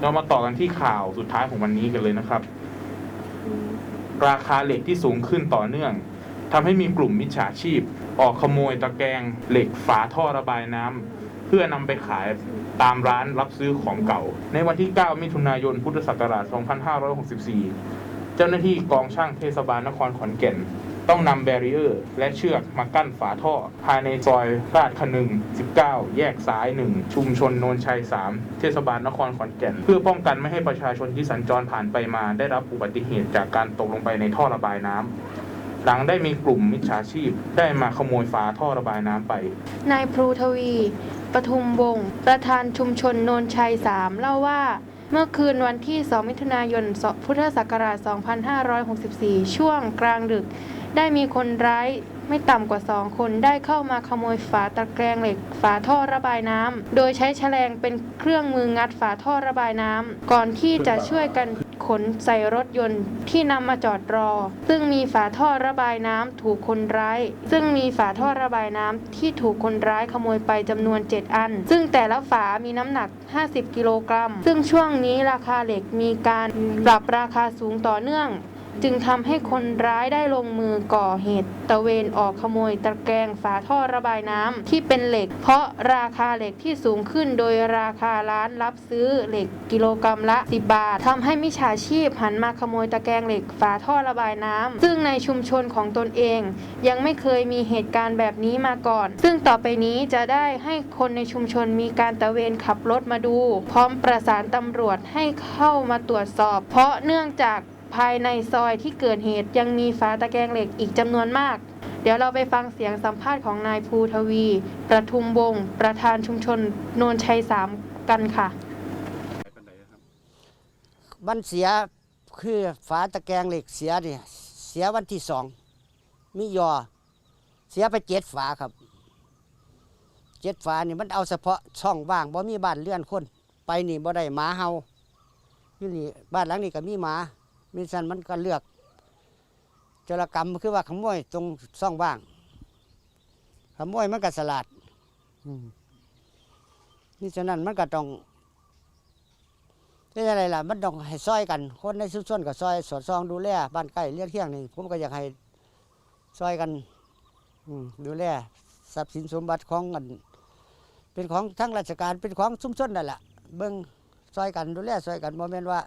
เรามาต่อกันที่ข่าวสุดท้ายของวันนี้กันเลยนะครับ ราคาเหล็กที่สูงขึ้นต่อเนื่องทำให้มีกลุ่มมิจฉาชีพ ออกขโมยตะแกรงเหล็กฝาท่อระบายน้ำเพื่อนำไปขายตามร้านรับซื้อของเก่า ในวันที่ 9 มิถุนายน พุทธศักราช 2564 เจ้าหน้าที่กองช่างเทศบาลนครขอนแก่น ต้องนำแบรีเออร์และเชือกมากั้นฝาท่อ ภายในซอยราชคนึง 19 แยกซ้าย 1 ชุมชนโนนชัย 3 เทศบาลนครขอนแก่น เพื่อป้องกันไม่ให้ประชาชนที่สัญจรผ่านไปมา ได้รับอุบัติเหตุจากการตกลงไปในท่อระบายน้ำหลังได้มีกลุ่มมิจฉาชีพ ได้มาขโมยฝาท่อระบายน้ำไป นายพลูทวี ปทุมวงศ์ประธานชุมชนโนนชัย 3 เล่าว่า เมื่อคืนวันที่ 2 มิถุนายน พุทธศักราช 2564 ช่วงกลางดึก ได้มีคนร้ายไม่ต่ำกว่า2คนได้เข้ามาขโมยฝาตะแกรงเหล็ก ฝาท่อระบายน้ำโดยใช้แฉลงเป็นเครื่องมืองัดฝาท่อระบายน้ำก่อนที่จะช่วยกันขนใส่รถยนต์ที่นำมาจอดรอ ซึ่งมีฝาท่อระบายน้ำถูกคนร้าย ซึ่งมีฝาท่อระบายน้ำที่ถูกคนร้ายขโมยไปจำนวน 7 อัน ซึ่งแต่ละฝามีน้ำหนัก 50 กิโลกรัม ซึ่งช่วงนี้ราคาเหล็กมีการปรับราคาสูงต่อเนื่อง จึงทำให้คนร้ายได้ลงมือก่อเหตุ ตะเวนออกขโมยตะแกรงฝาท่อระบายน้ำที่เป็นเหล็ก เพราะราคาเหล็กที่สูงขึ้นโดยราคาร้านรับซื้อเหล็กกิโลกรัมละ 10 บาททำให้มิจฉาชีพหันมาขโมยตะแกรงเหล็กฝาท่อระบายน้ำซึ่งในชุมชนของตนเอง ยังไม่เคยมีเหตุการณ์แบบนี้มาก่อน ซึ่งต่อไปนี้จะได้ให้คนในชุมชนมีการตะเวนขับรถมาดู พร้อมประสานตำรวจให้เข้ามาตรวจสอบ เพราะเนื่องจาก ภายในซอยที่เกิดเหตุยังมีฝาตะแกรงเหล็กอีกจำนวนมาก เดี๋ยวเราไปฟังเสียงสัมภาษณ์ของนายภูทวี ประทุมวงศ์ประธานชุมชนโนนชัยสามกันค่ะ มันเสียคือฝาตะแกรงเหล็กเสียเนี่ยเสียวันที่สองมียอ เสียไปเจ็ดฝาครับเจ็ดฝานี่มันเอาเฉพาะช่องว่างบ่มีบ้านเลื่อนคน ไปนี่บ่ได้หมาเฮาอยู่นี่บ้านหลังนี้ก็มีหมา มีสันมันก็เลือกจรกรรมคือว่าขโมยตรงช่องว่าง ขโมยมันก็สลัดนี่ฉะนั้นมันก็ต้องนี่อะไรล่ะ มันต้องให้ซอยกัน คนในชุมชนก็ซอยสอดซองดูแลบ้านใกล้เลี้ยงเที่ยงนี่ผมก็อยากให้ซอยกันดูแลทรัพย์สินสมบัติของกัน เป็นของทั้งราชการเป็นของชุมชนนั่นแหละเบิ่งซอยกันดูแลซอยกันโมเมนต์ว่า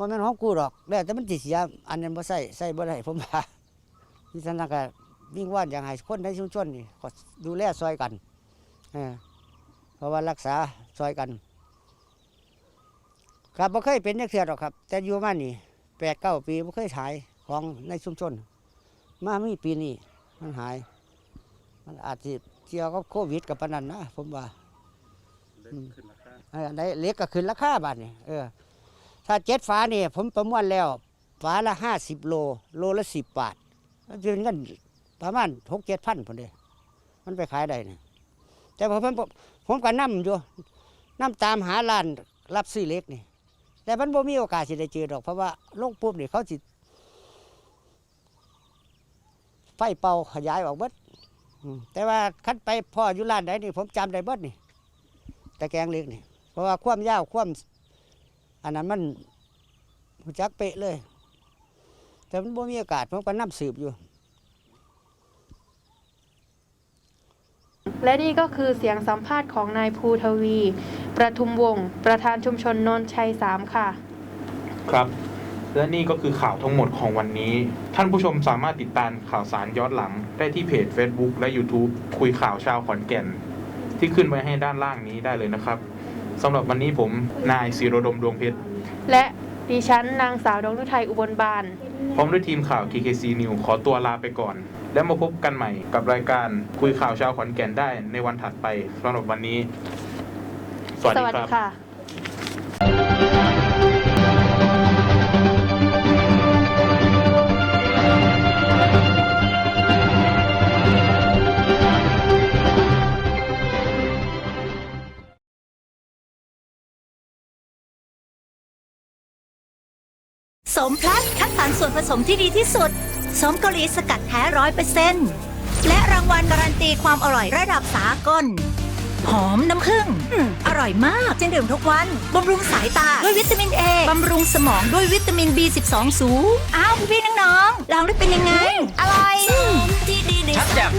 โมเมนของกูหรอกแล้วแต่มันติเสีย อันนั้นบ่ใส่ใส่บ่ได้ผมว่าที่ฉะนั้นก็วิ่งว่านอยากให้คนในชุมชนนี่ก็ดูแลซอยกันเออเพราะว่ารักษาซอยกัน ครับบ่เคยเป็นนักเสียหรอกครับ แต่อยู่มานี่แปดเก้าปีบ่เคยขายของในชุมชน มามีปีนี้มันหาย มันอาจจะเกี่ยวกับโควิดกับปานนันนะผมว่าอืมเอออันใดเล็กก็ขึ้นราคาบาทนี่เออ ถ้าเจ็ดฝาเนี่ยผมประมวลแล้วฝาละห้าสิบโล โลละสิบบาทมันเป็นเงินประมาณหกเจ็ดพันพอดีมันไปขายได้เนี่ยแต่ผมผมผมก็นั่มอยู่นั่มตามหาร้านรับซื้อเล็กนี่ แต่มันบ่มีโอกาสสิได้เจอดอกเพราะว่าลงปุ๊บนี่เขาสิไฟเป่าขยายออกเบิดแต่ว่าคันไปพ่ออยู่ร้านใดนี่ผมจำได้เบิดนี่ตะแกงเล็กนี่เพราะว่าความยาวความ อันนั้นมันรู้จักเป๊ะเลย แต่มันบ่มีโอกาสผมก็นํสืบอยู่ และนี่ก็คือเสียงสัมภาษณ์ของนายภูทวี ประทุมวงศ์ประธานชุมชนโนนชัยสามค่ะ ครับ และนี่ก็คือข่าวทั้งหมดของวันนี้ ท่านผู้ชมสามารถติดตามข่าวสารย้อนหลัง ได้ที่เพจ Facebook และ YouTube คุยข่าวชาวขอนแก่น ที่ขึ้นไว้ให้ด้านล่างนี้ได้เลยนะครับ สำหรับวันนี้ผมนายศิโรดมดวงเพชร และดิฉันนางสาวดวงนุทัยอุบลบาน พร้อมด้วยทีมข่าว KKC News ขอตัวลาไปก่อน แล้วมาพบกันใหม่กับรายการคุยข่าวชาวขอนแก่นได้ในวันถัดไปสำหรับวันนี้ สวัสดีครับ มพลัสคัดสรรส่วนผสมที่ดีที่สุด สมเกาหลีสกัดแท้ร้อยเปอร์เซ็นต์และรางวัลการันตีความอร่อยระดับสากล หอมน้ำผึ้งอืมอร่อยมากฉันดื่มทุกวัน บำรุงสายตาด้วยวิตามินเอบำรุงสมองด้วยวิตามิน B12 สูง อ้าวพี่ๆน้องๆลองได้เป็นยังไง อร่อยชัดแจ่ม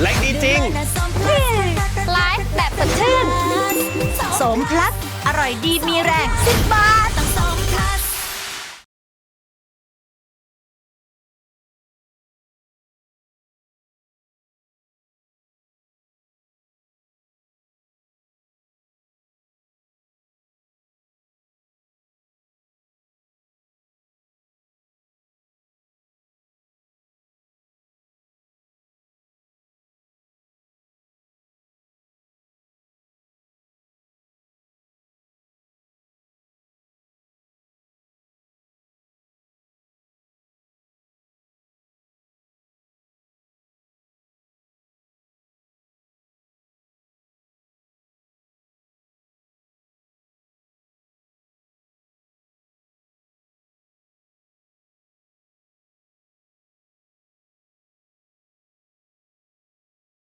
แรงดีจริง ไลฟ์แบบสดชื่น สมพลัสอร่อยดีมีแรงสิบบาท